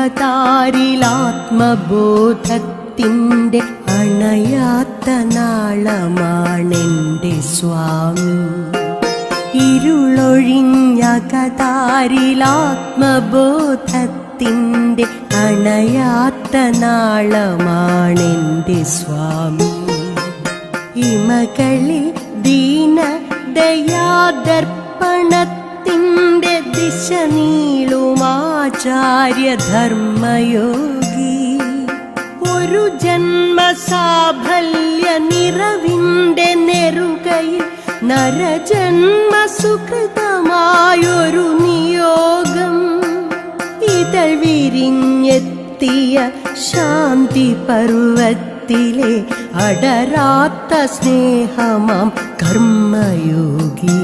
അകതാരിലാത്മബോധത്തിന്റെ അണയാത്ത നാളമാണെന്റെ സ്വാമി. ഇരുളൊഴിഞ്ഞകതാരിലാത്മബോധത്തിന്റെ അണയാത്ത നാളമാണെന്റെ സ്വാമി. ഇമകളിൽ ദീന ദയാദർപ്പണത്തിന്റെ ദിശ നീളുമാചാര്യധർമ്മയോഗി ഒരു ജന്മസാഫല്യ നിറവിന്റെ നെറുകയിൽ നരജന്മ സുഹൃതമായൊരു നിയോഗം. ഇതൾ വിരിഞ്ഞെത്തിയ ശാന്തി പർവത്തിലെ അടരാത്ത സ്നേഹമാം കർമ്മയോഗി.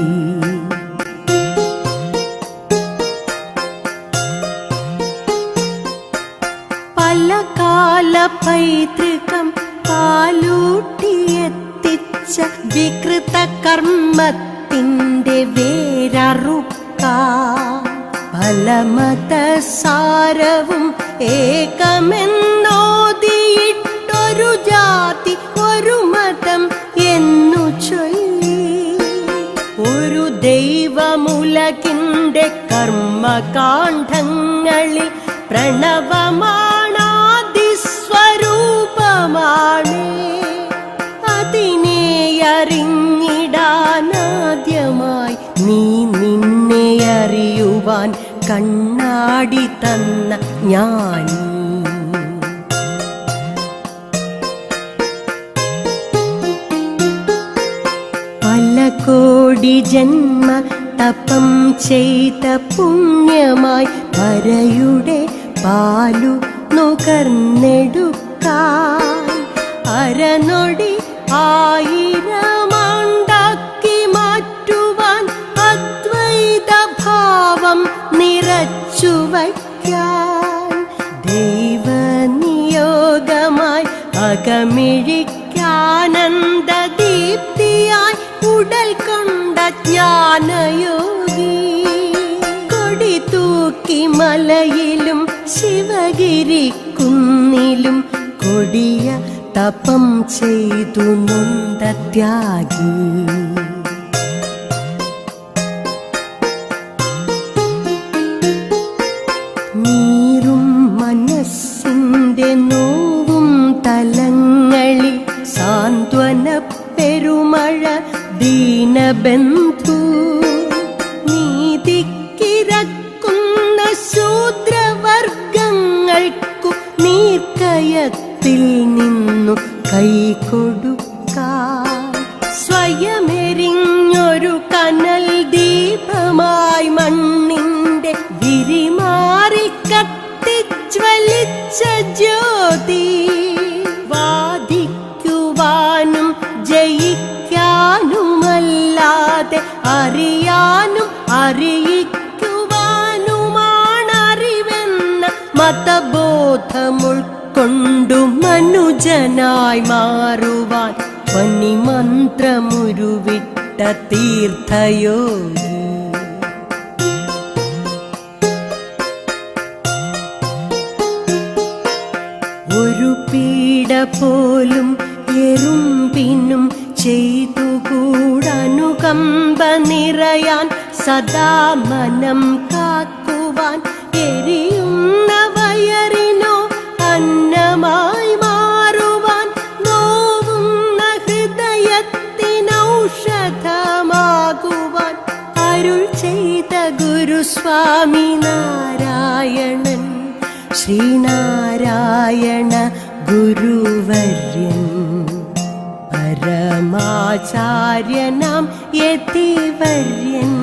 വികൃത കർമ്മത്തിന്റെ വേരറുക്ക പല സാരവും ഏകമെന്നോതിയിട്ടൊരു ജാതി ഒരു മതം എന്നു ചൊല്ലി. ഒരു ദൈവമുലകിന്റെ കർമ്മകാണ്ഡങ്ങളിൽ പ്രണവമാണാദിസ്വരൂപമാണ് അറിയുവാൻ കണ്ണാടി തന്ന ഞാൻ. പല കോടി ജന്മ തപം ചെയ്ത പുണ്യമായി പരയുടെ പാലു നുകർന്നെടുക്കാൻ അരനൊടി ആയിരമാണ്ടാക്കി നിറച്ചു വയ്ക്കാൻ ദൈവനിയോഗമായി അകമിഴിക്കാനന്ദ ദീപ്തിയായി ഉടൽ കൊണ്ട ജ്ഞാനയോഗി. കൊടി തൂക്കി മലയിലും ശിവഗിരി കുന്നിലും കൊടിയ തപം ചെയ്തു നൊന്ത നീറും മനസ്സിന്റെ നോവും തലങ്ങളിൽ സാന്ത്വന പെരുമഴ ദീനബന്ധു. നീതിക്കിരക്കുന്ന ശൂദ്രവർഗങ്ങൾക്കു നീർക്കയത്തിൽ നിന്നു കൈകൊടുക്കാൻ സ്വയമെരിഞ്ഞൊരു കനൽ ദീപമായി മണ്ണിന്റെ വിരിമാറിൽ ജയിക്കാനുമല്ലാതെ അറിയാനും മതബോധം മതബോധമുൾക്കൊണ്ടു മനുജനായി മാറുവാൻ മന്ത്രമുരുവിട്ട തീർത്ഥയോഗി ഒരു പീഡ പോലും ചെയ്തുകൂടനുകമ്പ നിറയാൻ സദാ മനം കാക്കുവാൻ എരിയുന്ന വയറിനോ അന്നമായി മാറുവാൻ നോവുന്ന ഹൃദയത്തിനൗഷധമാകുവാൻ അരുൾ ചെയ്ത ഗുരുസ്വാമി നാരായണൻ ശ്രീനാരായണ ഗുരുവര്യൻ പരമാചാര്യനാം യതിവര്യൻ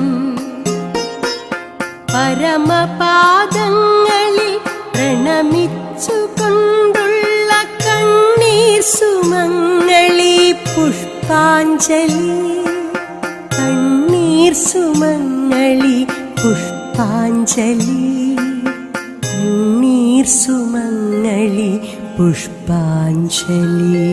പരമപാദങ്ങളിൽ പ്രണമിച്ചുകൊണ്ടുള്ള കണ്ണീർ സുമങ്ങളി പുഷ്പാഞ്ജലി. കണ്ണീർ സുമങ്ങളി പുഷ്പാഞ്ജലി. കണ്ണീർ സുമങ്ങളി പുഷ്പാഞ്ജലി.